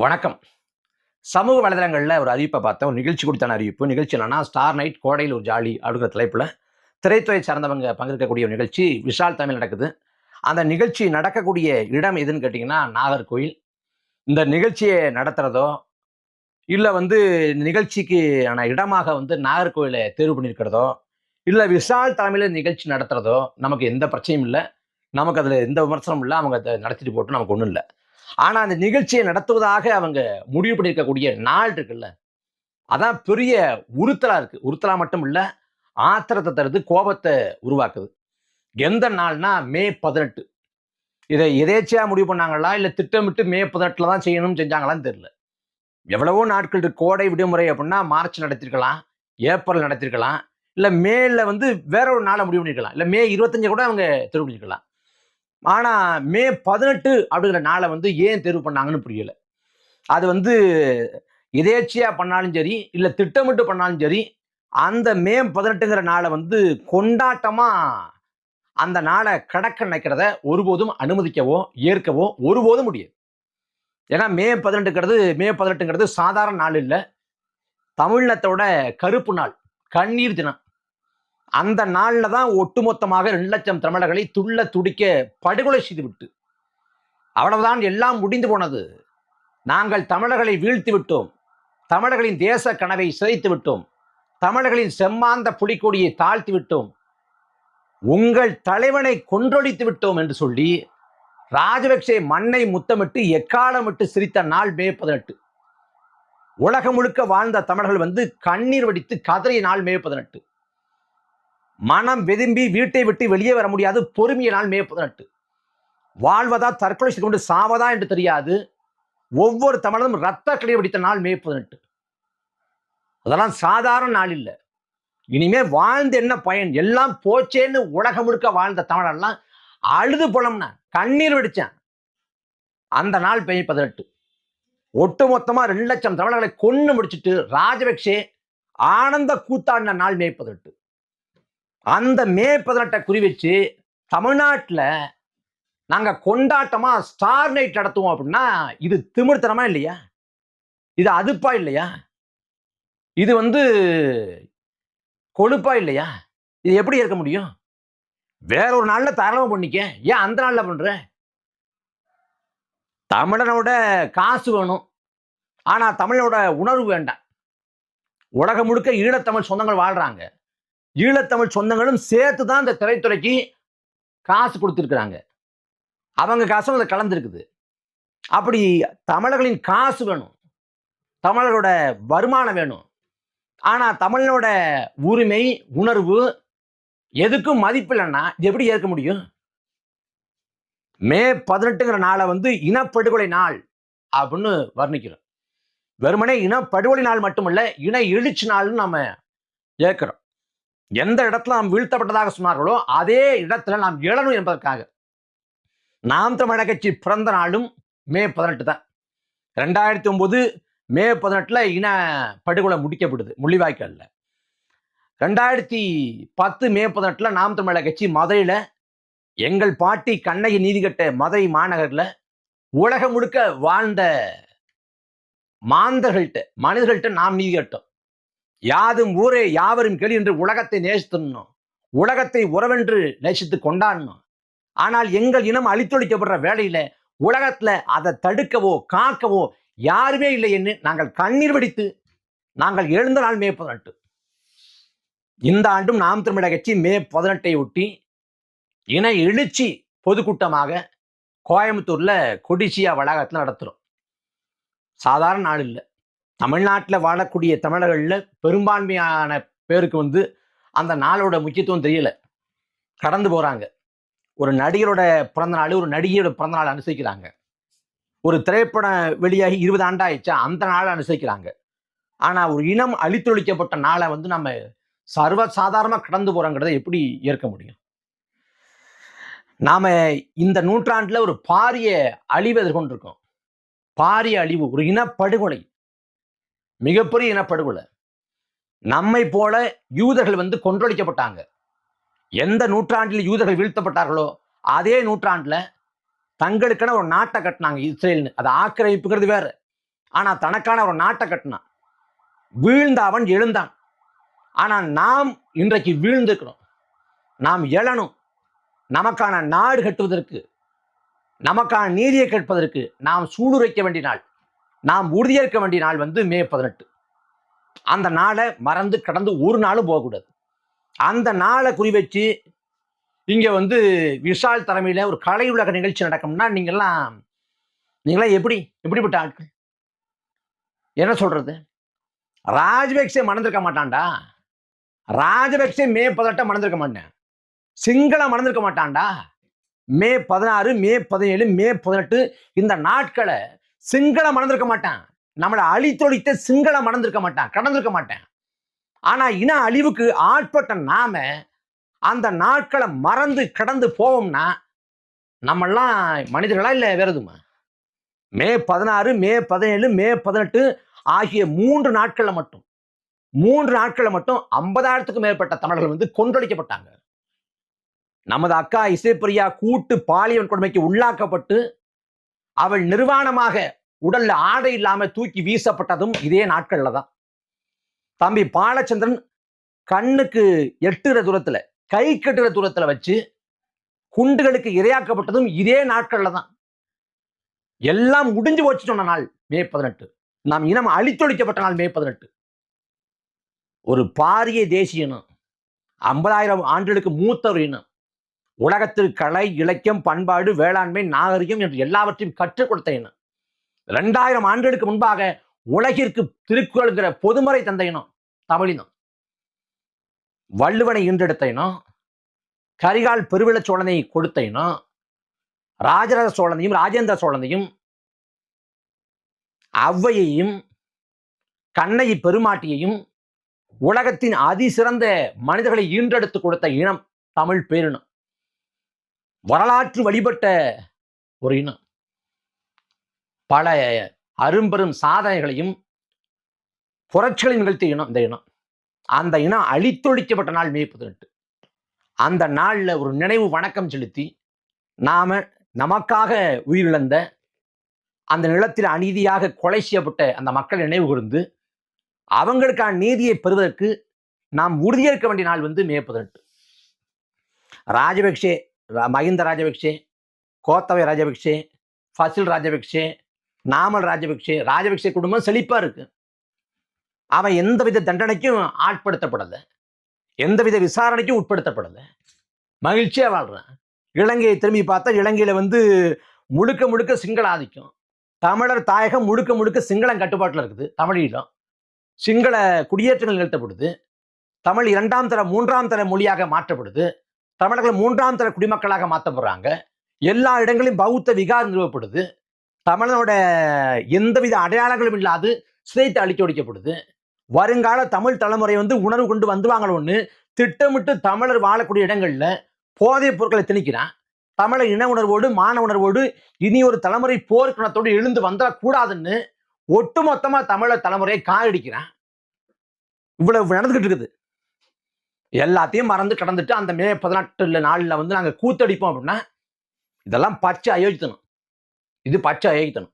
வணக்கம். சமூக வலைதளங்களில் ஒரு அறிவிப்பை பார்த்தேன். ஒரு நிகழ்ச்சி கொடுத்தான அறிவிப்பு. நிகழ்ச்சி என்னன்னா ஸ்டார் நைட் கோடையில் ஒரு ஜாலி அப்படிங்கிற தலைப்பில் திரைத்துறை சார்ந்தவங்க பங்கேற்கக்கூடிய ஒரு நிகழ்ச்சி விஷால் தமிழ் நடக்குது. அந்த நிகழ்ச்சி நடக்கக்கூடிய இடம் எதுன்னு கேட்டிங்கன்னா நாகர்கோயில் இந்த நிகழ்ச்சியை நடத்துகிறதோ இல்லை வந்து நிகழ்ச்சிக்கு ஆன இடமாக வந்து நாகர்கோயிலை தேர்வு பண்ணியிருக்கிறதோ இல்லை விஷால் தலைமையில் நிகழ்ச்சி நடத்துகிறதோ நமக்கு எந்த பிரச்சனையும் இல்லை. நமக்கு அதில் எந்த விமர்சனமும் இல்லை. அவங்க அதை நடத்திட்டு போட்டு நமக்கு ஒன்றும் இல்லை. ஆனால் அந்த நிகழ்ச்சியை நடத்துவதாக அவங்க முடிவு பண்ணியிருக்கக்கூடிய நாள் இருக்குல்ல அதான் பெரிய உறுத்தலா இருக்கு. உறுத்தலா மட்டும் இல்லை ஆத்திரத்தை தருது கோபத்தை உருவாக்குது. எந்த நாள்னா மே பதினெட்டு. இதை எதேச்சியா முடிவு பண்ணாங்களா? இல்லை திட்டமிட்டு மே பதினெட்டில் தான் செய்யணும்னு செஞ்சாங்களான்னு தெரியல. எவ்வளவோ நாட்கள் கோடை விடுமுறை அப்படின்னா மார்ச் நடத்திருக்கலாம் ஏப்ரல் நடத்திருக்கலாம் இல்லை மேல வந்து வேற ஒரு நாளை முடிவு பண்ணிருக்கலாம் இல்லை மே இருபத்தஞ்சு கூட அவங்க தெரிவு பண்ணிருக்கலாம். ஆனால் மே பதினெட்டு அப்படிங்கிற நாளை வந்து ஏன் தேர்வு பண்ணாங்கன்னு புரியல. அது வந்து எதேச்சியாக பண்ணாலும் சரி இல்லை திட்டமிட்டு பண்ணாலும் சரி அந்த மே பதினெட்டுங்கிற நாளை வந்து கொண்டாட்டமாக அந்த நாளை கடக்க நினைக்கிறத ஒருபோதும் அனுமதிக்கவோ ஏற்கவோ ஒருபோதும் முடியாது. ஏன்னா மே பதினெட்டுங்கிறது மே பதினெட்டுங்கிறது சாதாரண நாள் இல்லை. தமிழினத்தோட கருப்பு நாள் கண்ணீர் தினம். அந்த நாளில் தான் ஒட்டுமொத்தமாக ரெண்டு லட்சம் தமிழர்களை துள்ள துடிக்க படுகொலை செய்துவிட்டு அவ்வளவுதான் எல்லாம் முடிந்து போனது. நாங்கள் தமிழர்களை வீழ்த்தி விட்டோம். தமிழர்களின் தேச கனவை சிதைத்து விட்டோம். தமிழர்களின் செம்மாந்த புலிக்கொடியை தாழ்த்தி விட்டோம். உங்கள் தலைவனை கொன்றொழித்து விட்டோம் என்று சொல்லி ராஜபக்சே மண்ணை முத்தமிட்டு எக்காலமிட்டு சிரித்த நாள் மே பதினெட்டு. உலகம் முழுக்க வாழ்ந்த தமிழர்கள் வந்து கண்ணீர் வடித்து கதறிய நாள் மே பதினெட்டு. மனம் வெதும்பி வீட்டை விட்டு வெளியே வர முடியாது. பொறுமைய நாள் மே பதினெட்டு. வாழ்வதா தற்கொலை செய்து கொண்டு சாவதா என்று தெரியாது. ஒவ்வொரு தமிழனும் ரத்த கிளை வெடித்த நாள் மே பதினெட்டு. அதெல்லாம் சாதாரண நாள் இல்லை. இனிமே வாழ்ந்து என்ன பயன்? எல்லாம் போச்சேன்னு உலகம் முழுக்க வாழ்ந்த தமிழெல்லாம் அழுது புலம்னா கண்ணீர் வெடிச்சான். அந்த நாள் மே பதினெட்டு. ஒட்டு மொத்தமாக ரெண்டு லட்சம் தமிழர்களை கொன்று முடிச்சிட்டு ராஜபக்சே ஆனந்த கூத்தாடின நாள் மே பதினெட்டு. அந்த மே பதினெட்டை குறி வச்சு தமிழ்நாட்டில் நாங்கள் கொண்டாட்டமாக ஸ்டார் நைட் நடத்துவோம் அப்படின்னா இது திமிர்த்தனமா இல்லையா? இது அதுப்பா இல்லையா? இது வந்து கொழுப்பா இல்லையா? இது எப்படி இருக்க முடியும்? வேற ஒரு நாளில் தாராளமாக பண்ணிக்க. ஏன் அந்த நாளில் பண்ணுற தமிழனோட காசு வேணும். ஆனால் தமிழனோட உணர்வு வேண்டாம். உலகம் முழுக்க ஈழத்தமிழ் சொந்தங்கள் வாழ்கிறாங்க ஈழத்தமிழ் சொந்தங்களும் சேர்த்து தான் இந்த திரைத்துறைக்கு காசு கொடுத்துருக்குறாங்க. அவங்க காசும் அதில் கலந்துருக்குது. அப்படி தமிழர்களின் காசு வேணும். தமிழரோட வருமானம் வேணும். ஆனால் தமிழனோட உரிமை உணர்வு எதுக்கும் மதிப்பில்லைன்னா இல்லைன்னா எப்படி ஏற்க முடியும்? மே பதினெட்டுங்கிற நாளை வந்து இனப்படுகொலை நாள் அப்படின்னு வர்ணிக்கிறோம். வெறுமனே இனப்படுகொலை நாள் மட்டுமல்ல இன எழுச்சி நாள்னு நம்ம ஏற்கிறோம். எந்த இடத்துல நாம் வீழ்த்தப்பட்டதாக சொன்னார்களோ அதே இடத்துல நாம் எழணும் என்பதற்காக. நாம் தமிழக கட்சி பிறந்த நாளும் மே பதினெட்டு தான். ரெண்டாயிரத்தி ஒன்பது மே பதினெட்டுல இன படுகொலை முடிக்கப்படுது முள்ளிவாய்க்காலில் ரெண்டாயிரத்தி பத்து மே பதினெட்டுல நாம் தமிழக கட்சி மதுரையில் எங்கள் பாட்டி கண்ணகி நீதி கட்ட மதுரை மாநகரில் உலகம் முழுக்க வாழ்ந்த மாந்தர்கள்ட்ட மனிதர்கள்ட்ட நாம் நீதி கட்டோம். யாதும் ஊரே யாவரும் கேள்வி என்று உலகத்தை நேசித்தணும் உலகத்தை உறவென்று நேசித்து கொண்டாடணும் ஆனால் எங்கள் இனம் அழித்தொழிக்கப்படுற வேலையில உலகத்துல அதை தடுக்கவோ காக்கவோ யாருமே இல்லை என்று நாங்கள் கண்ணீர் வெடித்து நாங்கள் எழுந்த நாள் மே பதினெட்டு. இந்த ஆண்டும் நாம் தமிழக கட்சி மே பதினெட்டை ஒட்டி இன எழுச்சி பொதுக்கூட்டமாக கோயம்புத்தூர்ல கொடிசியா வளாகத்தில் நடத்துகிறோம் சாதாரண நாள் இல்லை. தமிழ்நாட்டில் வாழக்கூடிய தமிழர்களில் பெரும்பான்மையான பேருக்கு வந்து அந்த நாளோட முக்கியத்துவம் தெரியல. கடந்து போகிறாங்க ஒரு நடிகரோட பிறந்த நாள் ஒரு நடிகையோட பிறந்த நாள் அனுசரிக்கிறாங்க. ஒரு திரைப்படம் வெளியாகி இருபது ஆண்டாயிடுச்சா அந்த நாளை அனுசரிக்கிறாங்க. ஆனால் ஒரு இனம் அழித்தொழிக்கப்பட்ட நாளை வந்து நம்ம சர்வசாதாரணமாக கடந்து போகிறோங்கிறத எப்படி ஏற்க முடியும்? நாம இந்த நூற்றாண்டில் ஒரு பாரிய அழிவு எதிர்கொண்டிருக்கோம். பாரிய அழிவு ஒரு இனப்படுகொலை. மிகப்பெரிய இனப்படுகொலை. நம்மை போல யூதர்கள் வந்து கொன்றொழிக்கப்பட்டாங்க. எந்த நூற்றாண்டில் யூதர்கள் வீழ்த்தப்பட்டார்களோ அதே நூற்றாண்டில் தங்களுக்கென ஒரு நாட்டை கட்டினாங்க இஸ்ரேல்னு. அதை ஆக்கிரமிப்புங்கிறது வேற. ஆனால் தனக்கான ஒரு நாட்டை கட்டினான். வீழ்ந்த அவன் எழுந்தான். ஆனால் நாம் இன்றைக்கு வீழ்ந்திருக்கிறோம். நாம் எழணும். நமக்கான நாடு கட்டுவதற்கு நமக்கான நீதியை கேட்பதற்கு நாம் சூடுரைக்க வேண்டிய நாள். நாம் உறுதியேற்க வேண்டிய நாள் வந்து மே பதினெட்டு. அந்த நாளை மறந்து கடந்து ஒரு நாளும் போகக்கூடாது. அந்த நாளை குறி வச்சு இங்கே வந்து விஷால் தலைமையில் ஒரு கலை உலக நிகழ்ச்சி நடக்கும்னா நீங்கள்லாம் நீங்களாம் எப்படி எப்படிப்பட்ட ஆட்கள்? என்ன சொல்கிறது ராஜபக்சே மணந்திருக்க மாட்டான்டா. ராஜபக்சே மே பதினெட்டை மணந்திருக்க மாட்டேன். சிங்களம் மணந்திருக்க மாட்டான்டா. மே பதினாறு மே பதினேழு மே பதினெட்டு இந்த நாட்களை சிங்களம் மணந்திருக்க மாட்டான். நம்மளை அழித்தொழித்த சிங்களம் மணந்திருக்க மாட்டான். கடந்திருக்க மாட்டேன். ஆனா இன அழிவுக்கு ஆட்பட்ட நாம அந்த நாட்களை மறந்து கடந்து போவோம்னா நம்மெல்லாம் மனிதர்களா இல்லை வேற எதுமா மே பதினாறு மே பதினேழு மே பதினெட்டு ஆகிய மூன்று நாட்களில் மட்டும் மூன்று நாட்களில் மட்டும் ஐம்பதாயிரத்துக்கும் மேற்பட்ட தமிழர்கள் வந்து கொன்றளிக்கப்பட்டாங்க நமது அக்கா இசைப்பிரியா கூட்டு பாலியல் கொடுமைக்கு உள்ளாக்கப்பட்டு அவள் நிர்வாணமாக உடல்ல ஆடை இல்லாம தூக்கி வீசப்பட்டதும் இதே நாட்கள்ல தான் தம்பி பாலச்சந்திரன் கண்ணுக்கு எட்டுற தூரத்துல கை கட்டுற தூரத்துல வச்சு குண்டுகளுக்கு இரையாக்கப்பட்டதும் இதே நாட்கள்ல தான் எல்லாம் முடிஞ்சு போச்சு சொன்ன நாள் மே பதினெட்டு. நாம் இனம் அழித்தொழிக்கப்பட்ட நாள் மே பதினெட்டு. ஒரு பாரிய தேசிய இனம் ஐம்பதாயிரம் ஆண்டுகளுக்கு மூத்த ஒரு இனம். உலகத்தில் கலை இலக்கியம் பண்பாடு வேளாண்மை நாகரிகம் என்று எல்லாவற்றையும் கற்றுக் கொடுத்த இனம் ரெண்டாயிரம் ஆண்டுகளுக்கு முன்பாக உலகிற்கு திருக்குறள்கிற பொதுமறை தந்த இனம் தமிழினம் வள்ளுவனை ஈன்றெடுத்த இனம் கரிகால் பெருவிழ சோழனை கொடுத்த இனம் ராஜராஜ சோழனையும் ராஜேந்திர சோழனையும் ஔவையையும் கண்ணை பெருமாட்டியையும் உலகத்தின் அதிசிறந்த மனிதர்களை ஈன்றெடுத்து கொடுத்த இனம் தமிழ் பேரினம். வரலாற்று வழிபட்ட ஒரு இனம். பல அரும்பெரும் சாதனைகளையும் புரட்சிகளையும் நிகழ்த்திய இனம் இந்த இனம். அந்த இனம் அழித்தொழிக்கப்பட்ட நாள் மே பதினெட்டு. அந்த நாளில் ஒரு நினைவு வணக்கம் செலுத்தி நாம நமக்காக உயிரிழந்த அந்த நிலத்தில் அநீதியாக கொலை செய்யப்பட்ட அந்த மக்கள் நினைவு கூர்ந்து அவங்களுக்கான நீதியை பெறுவதற்கு நாம் உறுதியேற்க வேண்டிய நாள் வந்து மே பதினெட்டு. ராஜபக்சே மஹிந்த ராஜபக்சே கோத்தவை ராஜபக்சே ஃபசில் ராஜபக்சே நாமல் ராஜபக்சே ராஜபக்சே குடும்பம் செழிப்பாக இருக்கு. அவன் எந்தவித தண்டனைக்கும் ஆட்படுத்தப்படலை. எந்தவித விசாரணைக்கும் உட்படுத்தப்படலை. மகிழ்ச்சியாக வாழ்கிறான் இலங்கையை திரும்பி பார்த்தா இலங்கையில் வந்து முழுக்க முழுக்க சிங்கள ஆதிக்கம் தமிழர் தாயகம் முழுக்க முழுக்க சிங்களம் கட்டுப்பாட்டில் இருக்குது தமிழீழம். சிங்கள குடியேற்றங்கள் நிறுத்தப்படுது தமிழ் இரண்டாம் தர மூன்றாம் தர மொழியாக மாற்றப்படுது. தமிழர்களை மூன்றாம் தர குடிமக்களாக போகிறாங்க எல்லா இடங்களிலும் பௌத்த விகாரம் நிறுவப்படுது. தமிழனோட எந்தவித அடையாளங்களும் இல்லாது சிதைத்து அழிக்க ஒடிக்கப்படுது வருங்கால தமிழ் தலைமுறை வந்து உணர்வு கொண்டு வந்துவாங்களோன்னு திட்டமிட்டு தமிழர் வாழக்கூடிய இடங்களில் போதைப் பொருட்களை திணிக்கிறான். தமிழர் இன உணர்வோடு மான உணர்வோடு இனி ஒரு தலைமுறை போர்க்குணத்தோடு எழுந்து வந்துடக்கூடாதுன்னு ஒட்டுமொத்தமாக தமிழர் தலைமுறையை காயடிக்கிறான். இவ்வளவு நடந்துகிட்டு இருக்குது. எல்லாத்தையும் மறந்து கடந்துட்டு அந்த மே பதினெட்டுல நாளில் வந்து நாங்கள் கூத்தடிப்போம் அப்படின்னா இதெல்லாம் பச்சை அயோக்கித்தனம் இது பச்சை அயோக்கித்தனம்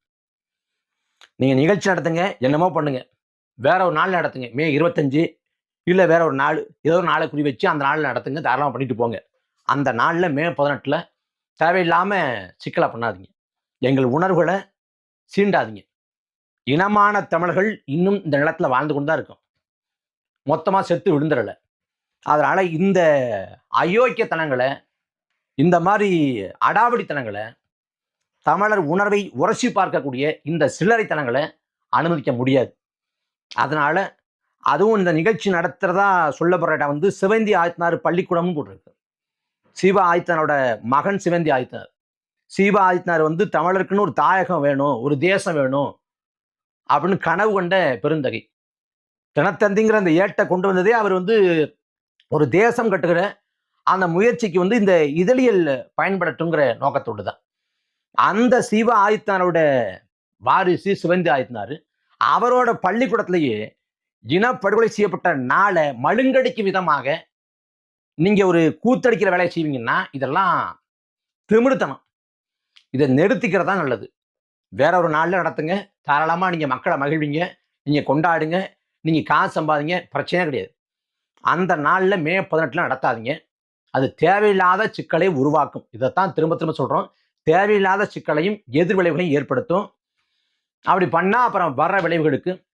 நீங்கள் நிகழ்ச்சி நடத்துங்க என்னமோ பண்ணுங்க. வேற ஒரு நாள் நடத்துங்க. மே இருபத்தஞ்சு இல்லை வேற ஒரு நாள் ஏதோ ஒரு நாளை குறி வச்சு அந்த நாளில் நடத்துங்க தாராளமாக பண்ணிட்டு போங்க. அந்த நாளில் மே பதினெட்டில் தேவையில்லாமல் சிக்கலை பண்ணாதீங்க. எங்கள் உணர்வுகளை சீண்டாதீங்க. இனமான தமிழர்கள் இன்னும் இந்த நிலத்தில் வாழ்ந்து கொண்டு தான் இருக்கும். மொத்தமாக செத்து விழுந்துடலை. அதனால் இந்த அயோக்கியத்தனங்களை இந்த மாதிரி அடாவடித்தனங்களை தமிழர் உணர்வை உரசி பார்க்கக்கூடிய இந்த சில்லறைத்தனங்களை அனுமதிக்க முடியாது. அதனால் அதுவும் இந்த நிகழ்ச்சி நடத்துகிறதா சொல்லப்படுற இடம் வந்து சிவந்தி ஆயத்தனார் பள்ளிக்கூடமும் போட்டிருக்கு. சிவா ஆதித்தனோட மகன் சிவந்தி ஆதித்தனார். சிவா ஆதித்தனார் வந்து தமிழருக்குன்னு ஒரு தாயகம் வேணும் ஒரு தேசம் வேணும் அப்படின்னு கனவு கொண்ட பெருந்தகை. தினத்தந்திங்கிற அந்த ஏட்டை கொண்டு வந்ததே அவர் வந்து ஒரு தேசம் கட்டுகிற அந்த முயற்சிக்கு வந்து இந்த இதழியல் பயன்படட்டுங்கிற நோக்கத்தோடு தான் அந்த சிவ ஆதித்தனோட வாரிசு சிவந்தி ஆதித்தனார் அவரோட பள்ளிக்கூடத்திலேயே இனப்படுகொலை செய்யப்பட்ட நாளை மழுங்கடிக்கும் விதமாக நீங்கள் ஒரு கூத்தடிக்கிற வேலையை செய்வீங்கன்னா இதெல்லாம் திமிடுத்தனம் இதை நிறுத்திக்கிறது தான் நல்லது. வேற ஒரு நாளில் நடத்துங்க. தாராளமாக நீங்கள் மக்களை மகிழ்வீங்க. நீங்கள் கொண்டாடுங்க. நீங்கள் காசு சம்பாதிங்க. பிரச்சனையே கிடையாது. அந்த நாளில் மே பதினெட்டில் நடத்தாதீங்க. அது தேவையில்லாத சிக்கலை உருவாக்கும். இதைத்தான் திரும்ப திரும்ப சொல்கிறோம் தேவையில்லாத சிக்கலையும் எதிர்விளைவுகளையும் ஏற்படுத்தும். அப்படி பண்ணால் அப்புறம் வர்ற விளைவுகளுக்கு